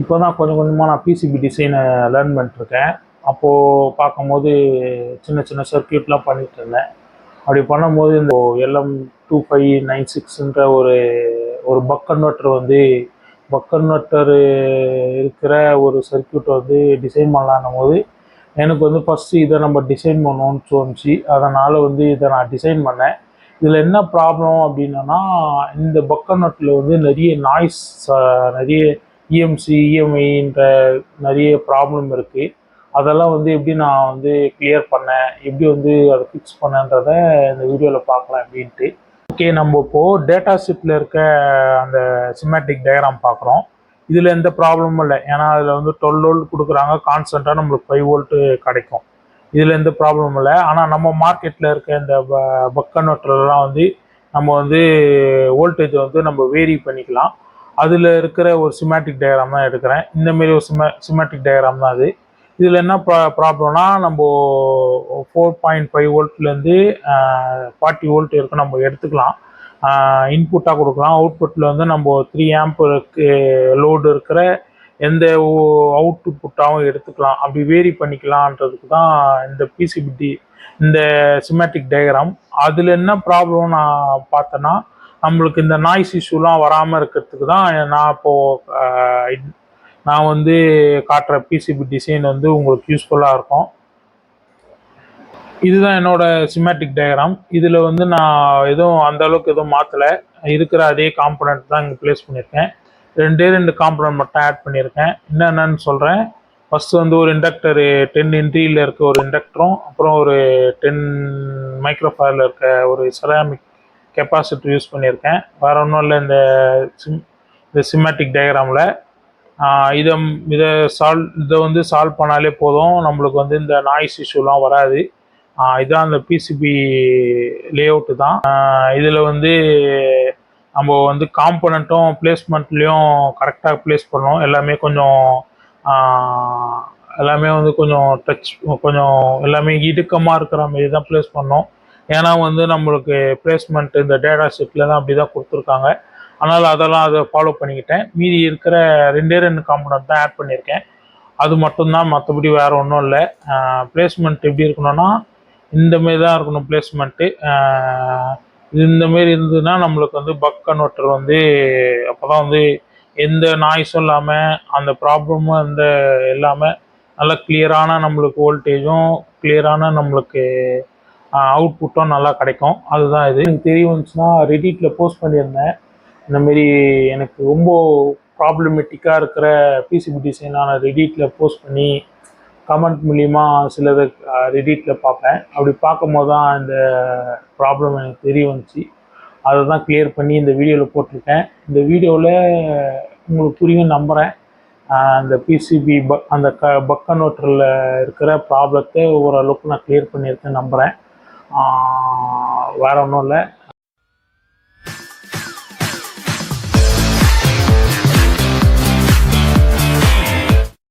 இப்போ தான் கொஞ்சம் கொஞ்சமாக நான் பிசிபி டிசைனை லேர்ன் பண்ணிட்டுருக்கேன். அப்போது பார்க்கும்போது சின்ன சின்ன சர்க்கியூட்லாம் பண்ணிட்டு இருந்தேன். அப்படி பண்ணும்போது இந்த எல்எம் டூ ஃபைவ் நைன் சிக்ஸுன்ற ஒரு ஒரு பக் கன்வெர்ட்டர் வந்து பக் கன்வெர்ட்டர் இருக்கிற ஒரு சர்க்கியூட்டை வந்து டிசைன் பண்ணலான்னும் போது எனக்கு வந்து ஃபஸ்ட்டு இதை நம்ம டிசைன் பண்ணோன்னு தோணுச்சு. அதனால் வந்து இதை நான் டிசைன் பண்ணேன். இதில் என்ன ப்ராப்ளம் அப்படின்னா இந்த பக் கன்வெர்ட்டில் வந்து நிறைய நாய்ஸ் நிறைய இஎம்சி இஎம்ஐன்ற நிறைய ப்ராப்ளம் இருக்குது அதெல்லாம் வந்து எப்படி நான் வந்து கிளியர் பண்ணேன்? எப்படி வந்து அதை ஃபிக்ஸ் பண்ணேன்றத இந்த வீடியோவில் பார்க்கலாம் அப்படின்ட்டு. ஓகே நம்ம இப்போது டேட்டா ஷீட்டில் இருக்க அந்த சிமேட்டிக் டயக்ராம் பார்க்குறோம். இதில் எந்த ப்ராப்ளமும் இல்லை. ஏன்னா அதில் வந்து டுவெல் வோல்ட் கொடுக்குறாங்க. கான்ஸ்டண்ட்டாக நம்மளுக்கு ஃபைவ் வோல்ட்டு கிடைக்கும். இதில் எந்த ப்ராப்ளமும் இல்லை. ஆனால் நம்ம மார்க்கெட்டில் இருக்க இந்த பக் கன்வெர்ட்டர்லாம் வந்து நம்ம வந்து வோல்டேஜ் வந்து நம்ம வேரி பண்ணிக்கலாம். அதில் இருக்கிற ஒரு சிமேட்டிக் டயக்ராம் தான் எடுக்கிறேன். இந்தமாரி ஒரு சிமே சிமேட்டிக் டயக்ராம் தான் அது. இதில் என்ன ப்ரா ப்ராப்ளம்னா நம்ம ஃபோர் பாயிண்ட் ஃபைவ் வோல்ட்லேருந்து ஃபார்ட்டி வோல்ட் வரைக்கும் நம்ம எடுத்துக்கலாம். இன்புட்டாக கொடுக்கலாம். அவுட்புட்டில் வந்து நம்ம த்ரீ ஆம்பருக்கு லோடு இருக்கிற எந்த அவுட் புட்டாகவும் எடுத்துக்கலாம். அப்படி வேரி பண்ணிக்கலான்றதுக்கு தான் இந்த பிசிபிடி இந்த சிமேட்டிக் டயக்ராம் அதில் என்ன ப்ராப்ளம் நான் பார்த்தேன்னா நம்மளுக்கு இந்த நாய்ஸ் இஷ்யூலாம் வராமல் இருக்கிறதுக்கு தான் நான் இப்போது நான் வந்து காட்டுற பிசிபி டிசைன் வந்து உங்களுக்கு யூஸ்ஃபுல்லாக இருக்கும். இதுதான் என்னோட சிமேட்டிக் டயக்ராம் இதில் வந்து நான் எதுவும் அந்த அளவுக்கு எதுவும் மாற்றலை இருக்கிற அதே காம்பனண்ட் தான் இங்கே ப்ளேஸ் பண்ணியிருக்கேன். ரெண்டே ரெண்டு காம்பனண்ட் மட்டும் ஆட் பண்ணியிருக்கேன். என்னென்னு சொல்கிறேன் ஃபஸ்ட்டு வந்து ஒரு இண்டக்டர் டென் இன்ட்ரியில் இருக்க ஒரு இண்டக்டரும் அப்புறம் ஒரு டென் மைக்ரோஃபயரில் இருக்க ஒரு செராமிக் கெப்பாசிட்டர் யூஸ் பண்ணியிருக்கேன். வேறு ஒன்றும் இல்லை இந்த சிம் இந்த சிமேட்டிக் டயக்ராமில் இதை இதை சால்வ் இதை வந்து சால்வ் பண்ணாலே போதும். நம்மளுக்கு வந்து இந்த நாய்ஸ் இஷ்யூலாம் வராது. இதுதான் அந்த பிசிபி லேஅவுட்டு தான். இதில் வந்து நம்ம வந்து காம்பனண்ட்டும் பிளேஸ்மெண்ட்லேயும் கரெக்டாக ப்ளேஸ் பண்ணோம் எல்லாமே கொஞ்சம் எல்லாமே வந்து கொஞ்சம் டச் கொஞ்சம் எல்லாமே இடுக்கமாக இருக்கிற மாதிரி தான் ப்ளேஸ் பண்ணோம் ஏன்னா வந்து நம்மளுக்கு பிளேஸ்மெண்ட் இந்த டேட்டா ஷீட்டில் தான் அப்படி தான் கொடுத்துருக்காங்க. அதனால் அதெல்லாம் அதை ஃபாலோ பண்ணிக்கிட்டேன். மீதி இருக்கிற ரெண்டே ரெண்டு காம்பனண்ட் தான் ஆட் பண்ணியிருக்கேன். அது மட்டும்தான் மற்றபடி வேறு ஒன்றும் இல்லை. பிளேஸ்மெண்ட் எப்படி இருக்கணும்னா இந்தமாரி தான் இருக்கணும் பிளேஸ்மெண்ட்டு இந்தமாரி இருந்ததுன்னா நம்மளுக்கு வந்து பக் கன்வெர்ட்டர் வந்து அப்போ தான் வந்து எந்த நாய்ஸும் இல்லாமல் அந்த ப்ராப்ளமும் எந்த இல்லாமல் நல்ல கிளியரான நம்மளுக்கு வோல்டேஜும் கிளியரான நம்மளுக்கு அவுட்புட்டும் நல்லா கிடைக்கும். அதுதான் இது. எனக்கு தெரிய வந்துச்சுன்னா ரெடிட்டில் போஸ்ட் பண்ணியிருந்தேன். இந்தமாரி எனக்கு ரொம்ப ப்ராப்ளமேட்டிக்காக இருக்கிற பிசிபி டிசைன் நான் ரெடிட்டில் போஸ்ட் பண்ணி கமெண்ட் மூலிமா சிலது ரெடிட்டில் பார்ப்பேன். அப்படி பார்க்கும்போது தான் இந்த ப்ராப்ளம் எனக்கு தெரிய வந்துச்சு. அதை தான் கிளியர் பண்ணி இந்த வீடியோவில் போட்டிருக்கேன். இந்த வீடியோவில் உங்களுக்கு புரியும் நம்புகிறேன் அந்த பிசிபி பக் அந்த க பக்க நோட்டரில் இருக்கிற ப்ராப்ளத்தை ஓரளவுக்கு நான் கிளியர் பண்ணியிருக்கேன் நம்புகிறேன் வேறு ஒன்றும் இல்லை.